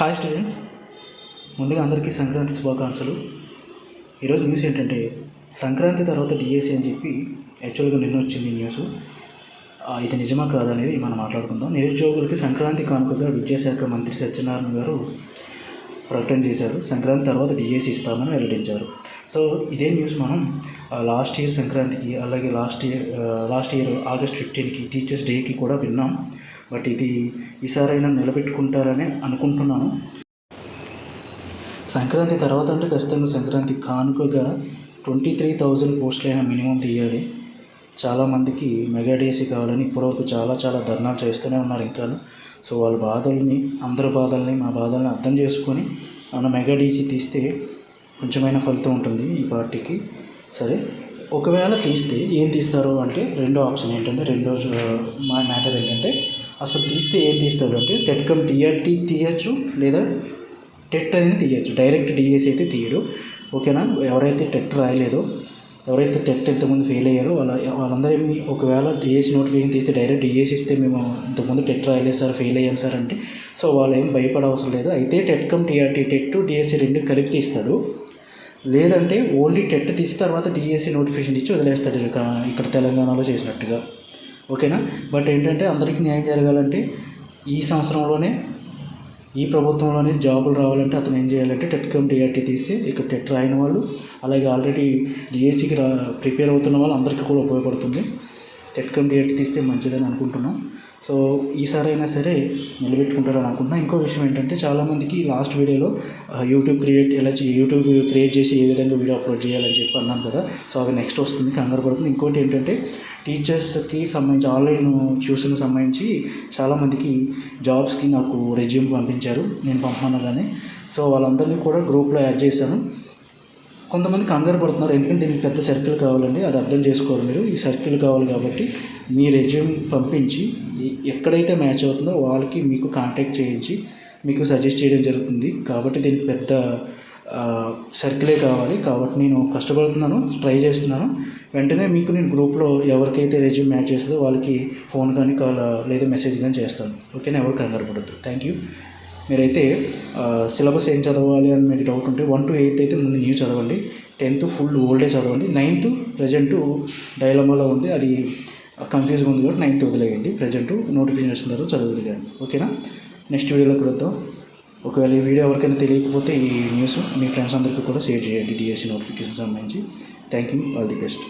Hi students ముందుగా అందరికీ సంక్రాంతి శుభాకాంక్షలు. ఈరోజు న్యూస్ ఏంటంటే సంక్రాంతి తర్వాత డిఎస్సి అని చెప్పి యాక్చువల్గా నిన్న వచ్చింది న్యూస్ ఇది నిజమా కాదనేది మనం మాట్లాడుకుందాం. నిరుద్యోగులకి సంక్రాంతి కానుకగా విద్యాశాఖ మంత్రి సత్యనారాయణ గారు ప్రకటన చేశారు. సంక్రాంతి తర్వాత డిఎస్సి ఇస్తామని వెల్లడించారు. సో ఇదే న్యూస్ మనం లాస్ట్ ఇయర్ సంక్రాంతికి అలాగే last year last year August ఫిఫ్టీన్కి teachers డేకి కూడా విన్నాం. బట్ ఇది ఈసారైనా నిలబెట్టుకుంటారని అనుకుంటున్నాను. సంక్రాంతి తర్వాత అంటే ఖచ్చితంగా సంక్రాంతి కానుకగా ట్వంటీ త్రీ థౌజండ్ పోస్టులైనా మినిమం తీయాలి. చాలామందికి మెగా డేసీ కావాలని ఇప్పటివరకు చాలా చాలా ధర్నాలు చేస్తూనే ఉన్నారు ఇంకా సో వాళ్ళ బాధల్ని అందరి బాధల్ని మా బాధల్ని అర్థం చేసుకొని మన మెగా డీసీ తీస్తే కొంచెమైనా ఫలితం ఉంటుంది ఈ పార్టీకి. సరే ఒకవేళ తీస్తే ఏం తీస్తారు అంటే రెండో ఆప్షన్ ఏంటంటే రెండో మా మ్యాటర్ ఏంటంటే అసలు తీస్తే ఏం తీస్తారు అంటే టెట్ కమ్ టీఆర్టీ తీయచ్చు లేదా టెట్ అనేది తీయచ్చు. డైరెక్ట్ డిఎస్ అయితే తీయడు. ఓకేనా? ఎవరైతే టెట్ రాయలేదో ఎవరైతే టెట్ ఇంతకుముందు ఫెయిల్ అయ్యారో వాళ్ళ వాళ్ళందరినీ ఒకవేళ డిఎస్సి నోటిఫికేషన్ తీస్తే డైరెక్ట్ డిఎస్సి ఇస్తే మేము ఇంతకుముందు టెట్ రాయలేదు సార్ ఫెయిల్ అయ్యాం సార్ అంటే సో వాళ్ళు ఏం భయపడవసరం లేదు. అయితే TET cum TRT TET DSC రెండు కలిపి తీస్తాడు. లేదంటే ఓన్లీ టెట్ తీసి తర్వాత డిఎస్సి నోటిఫికేషన్ ఇచ్చి వదిలేస్తాడు ఇక్కడ తెలంగాణలో చేసినట్టుగా. ఓకేనా? బట్ ఏంటంటే అందరికీ న్యాయం జరగాలంటే ఈ సంవత్సరంలోనే ఈ ప్రభుత్వంలోనే జాబులు రావాలంటే అతను ఏం చేయాలంటే టెట్ కమ్ టీఆర్టీ తీస్తే ఇక్కడ టెట్ రాయని వాళ్ళు అలాగే ఆల్రెడీ డిఎస్సికి రా ప్రిపేర్ అవుతున్న వాళ్ళు అందరికీ కూడా ఉపయోగపడుతుంది. టెట్ కమ్ టీఆర్టీ తీస్తే మంచిదని అనుకుంటున్నాం. సో ఈసారైనా సరే నిలబెట్టుకుంటారని అనుకుంటున్నాను ఇంకో విషయం ఏంటంటే చాలామందికి లాస్ట్ వీడియోలో యూట్యూబ్ క్రియేట్ ఎలా చే- యూట్యూబ్ క్రియేట్ చేసి ఏ విధంగా వీడియో అప్లోడ్ చేయాలని చెప్పి అన్నాను కదా. సో అది నెక్స్ట్ వస్తుంది కంగారు పడుతుంది ఇంకోటి ఏంటంటే టీచర్స్కి సంబంధించి ఆన్లైన్ ట్యూషన్ సంబంధించి చాలామందికి జాబ్స్కి నాకు రెజ్యూమ్ పంపించారు. నేను పంపమన్నా కానీ సో వాళ్ళందరినీ కూడా గ్రూప్లో యాడ్ చేశాను. కొంతమంది కంగారు పడుతున్నారు. ఎందుకంటే దీనికి పెద్ద సర్కిల్ కావాలండి. అది అర్థం చేసుకోవాలి మీరు. ఈ సర్కిల్ కావాలి కాబట్టి మీ రెజ్యూమ్ పంపించి ఎక్కడైతే మ్యాచ్ అవుతుందో వాళ్ళకి మీకు కాంటాక్ట్ చేయించి మీకు సజెస్ట్ చేయడం జరుగుతుంది. కాబట్టి దీనికి పెద్ద సర్కిలే కావాలి. కాబట్టి నేను కష్టపడుతున్నాను ట్రై చేస్తున్నాను. వెంటనే మీకు నేను గ్రూప్లో ఎవరికైతే రెజ్యూమ్ మ్యాచ్ చేస్తుందో వాళ్ళకి ఫోన్ కానీ కాల్ లేదా మెసేజ్ కానీ చేస్తాను. ఓకేనా? ఎవరు కంగారు పడద్దు. థ్యాంక్ యూ మీరైతే సిలబస్ ఏం చదవాలి అని మీకు డౌట్ ఉంటే వన్ టు ఎయిత్ అయితే ముందు న్యూ చదవండి. టెన్త్ ఫుల్ ఓల్డే చదవండి. నైన్త్ ప్రజెంట్ డైలమాలో ఉంది. అది కన్ఫ్యూజ్గా ఉంది కాబట్టి నైన్త్ వదిలేయండి. ప్రజెంట్ నోటిఫికేషన్ వచ్చిన తర్వాత చదువులు కానీ ఓకేనా? నెక్స్ట్ వీడియోలో కలుద్దాం. ఒకవేళ ఈ వీడియో ఎవరికైనా తెలియకపోతే ఈ న్యూస్ మీ ఫ్రెండ్స్ అందరికీ కూడా షేర్ చేయండి. డిఎస్సి నోటిఫికేషన్ సంబంధించి. Thank you all the best